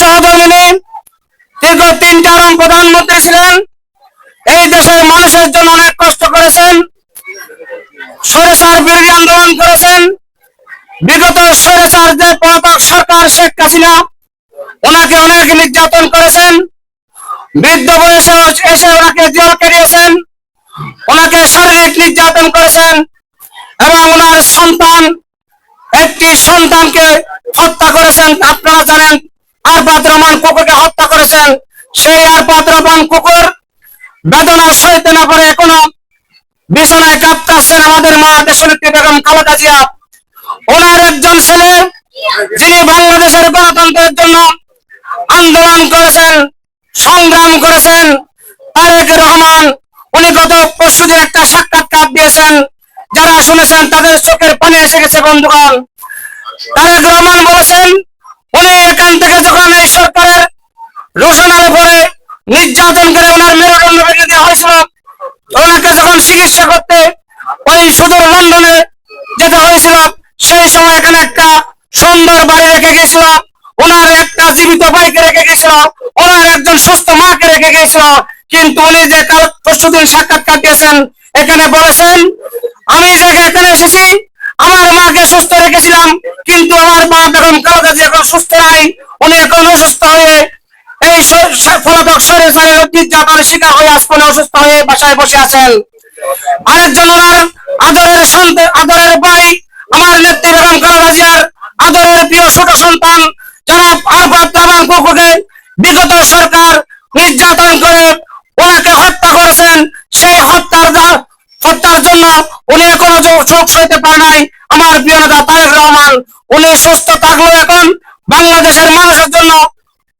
সহধর্মিনী দীর্ঘ তিনটা রং প্রধানমন্ত্রী ছিলেন। এই দেশের মানুষের জন্য অনেক কষ্ট করেছেন। সরেসার বিরোধী আন্দোলন করেছেন। বিগত সরেসার যে পলাতক সরকার শেখ হাসিনা, ওনাকে অনেক নির্যাতন করেছেন। বৃদ্ধ বয়সে এসে ওনাকে জেল কেড়িয়েছেন ওনাকে শারীরিক নির্যাতন করেছেন এবং ওনার সন্তান, একটি সন্তানকে হত্যা করেছেন। আপনারা জানেন আরবাদ রহমান কুকুরকে হত্যা করেছেন, সেই আরবাদ রহমান কুকুর বেদনা সইতে না পারে এখনও বিছানায় কাঁপতাছেন আমাদের মা দেশনেত্রী বেগম খালেদা জিয়া। ওনার একজন ছেলে, যিনি বাংলাদেশের গণতন্ত্রের জন্য আন্দোলন করেছেন, সংগ্রাম করেছেন, তারেক রহমান, উনি গত পরশুদিন একটা সাক্ষাৎকার দিয়েছেন, যারা শুনেছেন তাদের চোখের পানি এসে গেছে বন্ধুগণ। তারেক রহমান বলেছেন উনি এখান থেকে যখন এই সরকারের রোশনালে পরে নির্যাতন করে ওনার মেরুদণ্ড ভেঙে দেওয়া হয়েছিল ওনাকে যখন চিকিৎসা করতে ওই সুদূর লন্ডনে যেতে হয়েছিল, সেই সময় এখানে একটা সুন্দর বাড়ি রেখে গেছিল, ওনার একটা জীবিত ভাইকে রেখে গেছিল, ওনার একজন সুস্থ মাকে রেখে গেছিল, কিন্তু উনি যে কাল পরশুদিন সাক্ষাৎকার দিয়েছেন, এখানে বলেছেন, আমি এখানে এসেছি, আমার মাকে সুস্থ রেখেছিলাম, কিন্তু আমার মা বেগম কালকা এখন সুস্থ নাই উনি এখন অসুস্থ হয়ে এই ফলাফল সরে নির্যাতনের শিকার হয়ে আজ পর্যন্ত অসুস্থ হয়ে বাসায় বসে আছেন। আরেকজন ওনার আদরের সন্তান আদরের ভাই, আমার নেত্রী বেগম খালেদা জিয়ার আদরের প্রিয় ছোট সন্তান যারা আরবাদ রহমান কুকুরকে বিগত সরকার নির্যাতন করে ওনাকে হত্যা করেছেন। সেই হত্যার হত্যার জন্য চোখ- সইতে পারে নাই। আমার প্রিয় নেতা তারেক রহমান, উনি সুস্থ থাকলেও এখন বাংলাদেশের মানুষের জন্য,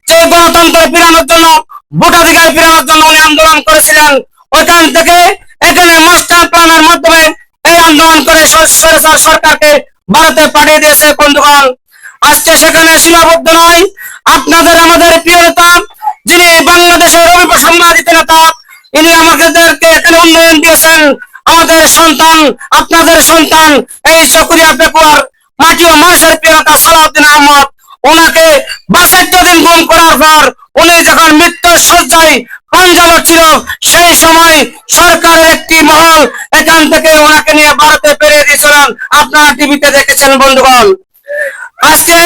যে গণতন্ত্র ফিরানোর জন্য ভোটাধিকার ফিরানোর জন্য উনি আন্দোলন করেছিলেন। ওইখান থেকে এখানে মাস্টার প্ল্যানের মাধ্যমে এই আন্দোলন করে সরকার সরকারকে ভারতে পাঠিয়ে দিয়েছে বন্ধুগণ। আজকে সেখানে সীমাবদ্ধ নয়। আপনাদের আমাদের প্রিয় নেতা, যিনি বাংলাদেশের রবি সম্মানিত নেতা, ইনি আমাদেরকে এখানে উন্নয়ন দিয়েছেন। আমাদের সন্তান, আপনাদের সন্তান, এই চকরিয়া পেকুয়ার মাটি ও মানুষের প্রিয় নেতা সালাউদ্দিন আহমদ, ওনাকে বাষট্টি দিন গুম করার পর উনি যখন মৃত্যুর শয্যায় পাঞ্জাব ছিল, সেই সময় সরকারের একটি মহল এখান থেকে ওনাকে নিয়ে ভারতে পেরিয়ে দিয়েছিলেন আপনারা টিভিতে দেখেছেন, বন্ধুগণ। আজকে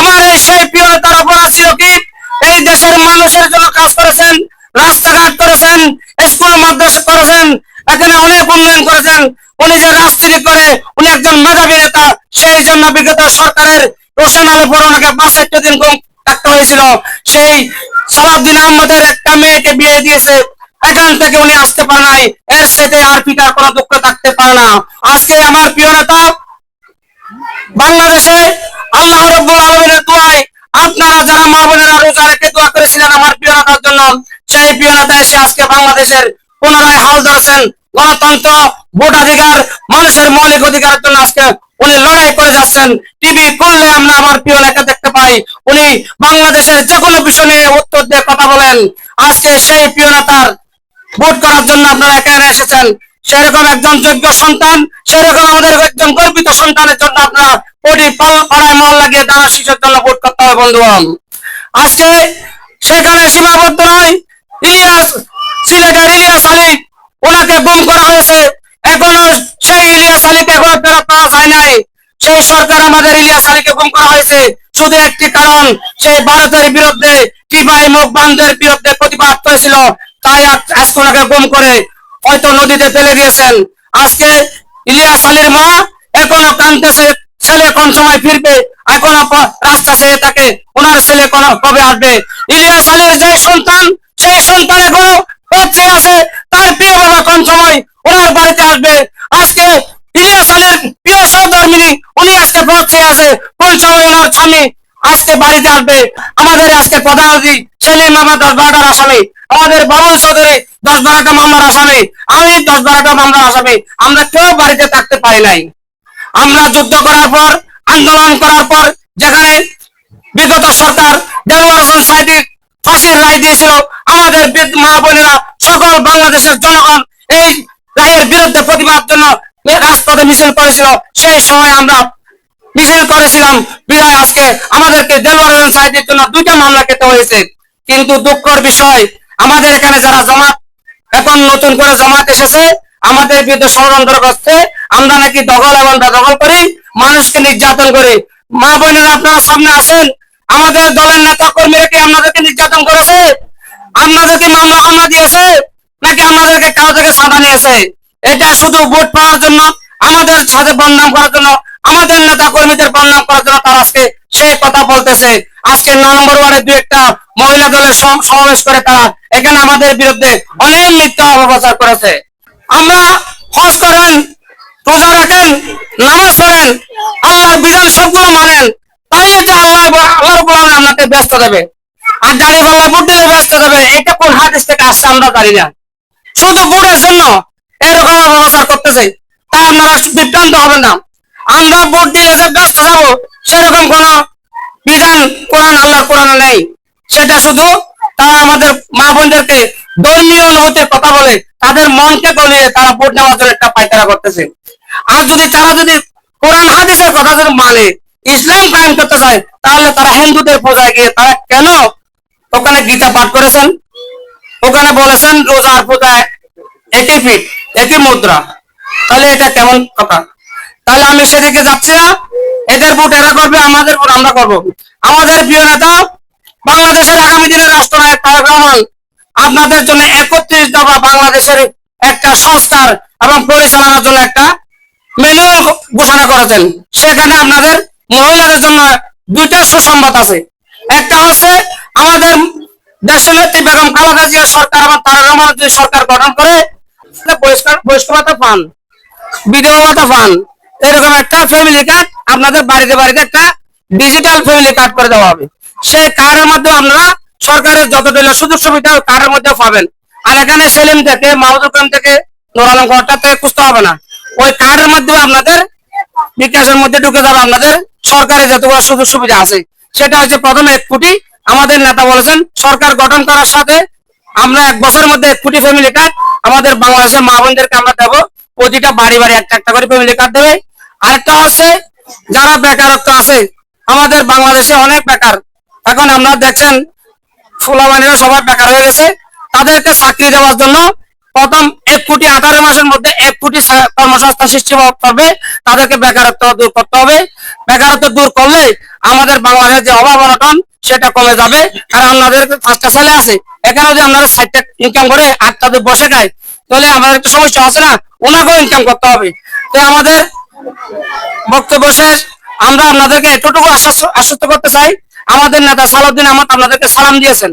আমার এই সেই প্রিয় নেতার অপরাধ ছিল কি? এই দেশের মানুষের জন্য কাজ করেছেন, রাস্তাঘাট করেছেন, স্কুল, মাদ্রাসা করেছেন এখানে অনেক উন্নয়ন করেছেন। উনি যে রাজনীতি করে, উনি একজন মেধাবী নেতা, সেই জন্য বিগত সরকারের রোশন আলো ওনাকে বাষট্টি দিন থাকতে হয়েছিল। সেই সালাউদ্দিন আহমদের একটা মেয়েকে বিয়ে দিয়েছে, এখান থেকে উনি আসতে পারে নাই। এর সাথে আর পিতার কোনো দুঃখ থাকতে পারে না। আজকে আমার প্রিয় নেতা, বাংলাদেশে আল্লাহ রব্বুল আলমিনের দোয়ায় আপনারা যারা মা বোনেরা রোজা রেখে দোয়া করেছিলেন আমার প্রিয় নেতার জন্য, সেই প্রিয় নেতা এসে আজকে বাংলাদেশের পুনরায় হাল ধরেছেন গণতন্ত্র, ভোটাধিকার, মানুষের মৌলিক অধিকারের জন্য আজকে উনি লড়াই করে যাচ্ছেন। টিভি করলে আমরা আমার প্রিয় নেতা দেখতে পাই। উনি বাংলাদেশের যে কোনো বিষয় নিয়ে উত্তর দিয়ে কথা বলেন। আজকে সেই প্রিয় নেতার ভোট করার জন্য আপনারা এখানে এসেছেন। সেরকম একজন যোগ্য সন্তান, সেরকম আমাদের একজন গর্বিত সন্তানের জন্য আপনারা কোটি পাড়ায় মহল লাগিয়ে দানা শিশুর জন্য ভোট করতে হবে, বন্ধুগণ। আজকে সেখানে সীমাবদ্ধ নয়। ইলিয়াস সিলেটের ইলিয়াস আলী, ওনাকে গুম করা হয়েছে। এখনও সেই ইলিয়াস আলীকে এখনও ফেরত পাওয়া যায় নাই। সেই সরকার আমাদের ইলিয়াস আলীকে গুম করা হয়েছে। শুধু একটি কারণ, সেই ভারতের বিরুদ্ধে কীভাবে মুখ বান্ধের বিরুদ্ধে প্রতিবাদ করেছিল, তাই আজকে ওনাকে গুম করে হয়তো নদীতে ফেলে দিয়েছেন। আজকে ইলিয়াস আলীর মা এখনও কানতেছে ছেলে কোন সময় ফিরবে, এখনও রাস্তা চেয়ে থাকে ওনার ছেলে কোন কবে আসবে? ইলিয়াস আলীর যে সন্তান, সেই সন্তান এখনও পথে আছে তার প্রিয় বাবা কোন সময় ওনার বাড়িতে আসবে। আজকে ইলিয়াস আলীর প্রিয় সহধর্মিনী উনি আজকে পথে আছে। কোন সময় ওনার স্বামী। আজকে বাড়িতে আসবে। আমাদের আজকে প্রধান অতিথি সেলিম মামা দশ বারোটার আসামি। আমাদের বাবুল চৌধুরী দশ বারোটা মামলার আসামি। আমি দশ বারোটা মামলার আসামি। আমরা কেউ বাড়িতে থাকতে পারি নাই। আমরা যুদ্ধ করার পর, আন্দোলন করার পর, যেখানে বিগত সরকার দেলোয়ার হোসেন সাইদি ফাঁসির রায় দিয়েছিল আমাদের বৃদ্ধ বোনেরা, সকল বাংলাদেশের জনগণ এই রায়ের বিরুদ্ধে প্রতিবাদ জন্য রাজপথে মিছিল করেছিল। সেই সময় আমরা মিছিল করেছিলাম। বিধায় আজকে আমাদেরকে দেলোয়ার হোসেন সাইদের জন্য দুইটা মামলা খেতে হয়েছে। কিন্তু দুঃখর বিষয়, আমাদের এখানে যারা জমাত এখন নতুন করে জমাত এসেছে, আমাদের বিরুদ্ধে ষড়যন্ত্র করছে। আমরা নাকি দখল এবং দখল করি, মানুষকে নির্যাতন করি। মা বোনেরা, আপনারা সামনে আসেন। আমাদের দলের নেতা কর্মীরা কি আপনাদেরকে নির্যাতন করেছে? আপনাদেরকে মামলা হামলা দিয়েছে নাকি আমাদেরকে কারও থেকে সাদা নিয়েছে? এটা শুধু ভোট পাওয়ার জন্য, আমাদের সাথে বদনাম করার জন্য, আমাদের নেতা কর্মীদের বদনাম করার জন্য তারা আজকে সেই কথা বলতেছে। আজকে ন নম্বর ওয়ার্ডে দু একটা মহিলা দলের সমাবেশ করে তারা এখানে আমাদের বিরুদ্ধে অনেক মিথ্যা অপপ্রচার করেছে। আমরা হজ করেন, রোজা রাখেন, নামাজ পড়েন, আল্লাহর বিধান সবগুলো মানেন তাইলে তো আল্লাহ আল্লাহর বলেন আপনাকে ব্যস্ত দেবে। আর দাড়ি পাল্লা বুট দিলে ব্যস্ত দেবে এটা কোন হাদিস থেকে আসছে আমরা জানি না। শুধু বুটের জন্য এরকম অপপ্রচার করতেছে। তা আপনারা বিভ্রান্ত হবেন না। আমরা ভোট দিলে যে ব্যস্ত যাব সেরকম কোন বিধান, কোরআন আল্লাহর কোরআনে নেই। সেটা শুধু তারা আমাদের মা বোনদেরকে ধর্মীয় অনুভূতির কথা বলে, তাদের মনকে গলিয়ে তারা ভোট নেওয়ার জন্য একটা পায়তারা করতেছে। আর যদি তারা যদি কোরআন, হাদিসের কথা যদি মানে ইসলাম কায়েম করতে চায়, তাহলে তারা হিন্দুদের পূজায় গিয়ে তারা কেন ওখানে গীতা পাঠ করেছেন, ওখানে বলেছেন রোজার পূজায় একই ফিট একই মুদ্রা। তাহলে এটা কেমন কথা? তাহলে আমি সেদিকে যাচ্ছি না, এদের ভোট এরা করবে, আমাদের ভোট আমরা করব। আমাদের প্রিয় নেতা, বাংলাদেশের আগামী দিনের রাষ্ট্রনায়ক তারেক রহমান, আপনাদের জন্য একত্রিশ দফা বাংলাদেশের একটা সংস্কার এবং পরিচালনার জন্য একটা মেনু ঘোষণা করেছেন। সেখানে আপনাদের মহিলাদের জন্য দুইটা সুসংবাদ আছে। একটা হচ্ছে আমাদের দেশের নেত্রী বেগম খালেদা জিয়া সরকার এবং তারেক রহমান সরকার গঠন করে বহিষ্কার বহিষ্কার পান বিধবা ভাতা পান। এরকম একটা ফ্যামিলি কার্ড আপনাদের বাড়িতে বাড়িতে একটা ডিজিটাল ফ্যামিলি কার্ড করে দেওয়া হবে। সেই কার্ডের মাধ্যমে আপনারা সরকারের যতগুলো সুযোগ সুবিধা কার্ডের মধ্যে পাবেন। আর এখানে সেলিম থেকে মাহমুদুল কালাম থেকে নোরালম ঘরটা থেকে খুঁজতে হবে না। ওই কার্ডের মাধ্যমে আপনাদের বিকাশের মধ্যে ঢুকে যাবে আপনাদের সরকারি যতগুলো সুযোগ সুবিধা আছে। সেটা হচ্ছে প্রথমে এক কোটি। আমাদের নেতা বলেছেন, সরকার গঠন করার সাথে আমরা এক বছরের মধ্যে এক কোটি ফ্যামিলি কার্ড আমাদের বাংলাদেশের মা বোনদেরকে আমরা দেবো। প্রতিটা বাড়ি বাড়ি একটা একটা করে ফ্যামিলি কার্ড দেবে। আরেকটা হচ্ছে, যারা বেকারত্ব আছে, আমাদের বাংলাদেশে অনেক বেকার। এখন আমরা দেখছেন ফুলাবানিরা সবাই বেকার হয়ে গেছে। তাদেরকে চাকরি দেওয়ার জন্য প্রথম এক কোটি আঠারো মাসের মধ্যে এক কোটি কর্মসংস্থান সৃষ্টি করবে তাদেরকে বেকারত্ব দূর করতে হবে। বেকারত্ব দূর করলে আমাদের বাংলাদেশের যে অভাব অনটন, সেটা কমে যাবে। আর আপনাদের পাঁচটা ছেলে আছে। এখানে যদি আপনারা ষাটটা ইনকাম করে আটটা যদি বসে খায় তাহলে আমাদের একটা সমস্যা আছে না? ওনাকেও ইনকাম করতে হবে। তো আমাদের বক্তব্য শেষ। আমরা আপনাদেরকে এতটুকু আশ্বস্ত করতে চাই। আমাদের নেতা সালাউদ্দিন আহমদ আপনাদেরকে সালাম দিয়েছেন।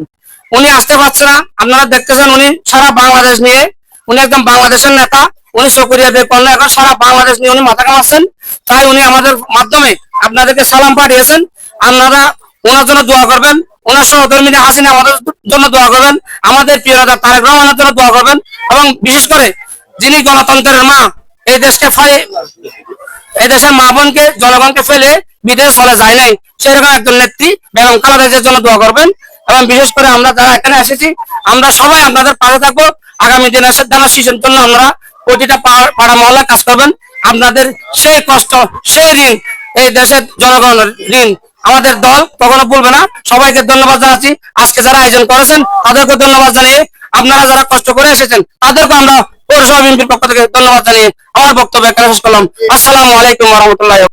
উনি আসতে পারছে না। আপনারা দেখতেছেন উনি সারা বাংলাদেশ নিয়ে, উনি একদম বাংলাদেশের নেতা, উনি বের করলেন এখন সারা বাংলাদেশ নিয়ে উনি মাথা কামাচ্ছেন তাই উনি আমাদের মাধ্যমে আপনাদেরকে সালাম পাঠিয়েছেন। আপনারা ওনার জন্য দোয়া করবেন। ওনার সহধর্মী হাসিনা আমাদের জন্য দোয়া করবেন। আমাদের প্রিয় নেতা তারেক রহমানের জন্য দোয়া করবেন। এবং বিশেষ করে যিনি গণতন্ত্রের মা, এই দেশকে ফাই দেশের মা বোনকে, জনগণকে ফেলে বিদেশ চলে যায় নাই, সেরকম একজন নেত্রী বেগম খালেদাজের জন্য দোয়া করবেন। এবং বিশেষ করে আমরা যারা এখানে এসেছি, আমরা সবাই আপনাদের পাশে থাকব। আগামী দানা শিশুর জন্য আমরা প্রতিটা পাড়া- পাড়া মহল্লা কাজ করবেন। আপনাদের সেই কষ্ট, সেই ঋণ, এই দেশের জনগণের ঋণ আমাদের দল কখনো ভুলবে না। সবাইকে ধন্যবাদ জানাচ্ছি। আজকে যারা আয়োজন করেছেন তাদেরকে ধন্যবাদ জানিয়ে আপনারা যারা কষ্ট করে এসেছেন তাদেরকে আমরা পৌরসভা বিএনপির পক্ষ থেকে ধন্যবাদ জানিয়ে আমার বক্তব্য এখানে শেষ করলাম। আসসালামু আলাইকুম রহমতুল্লাহ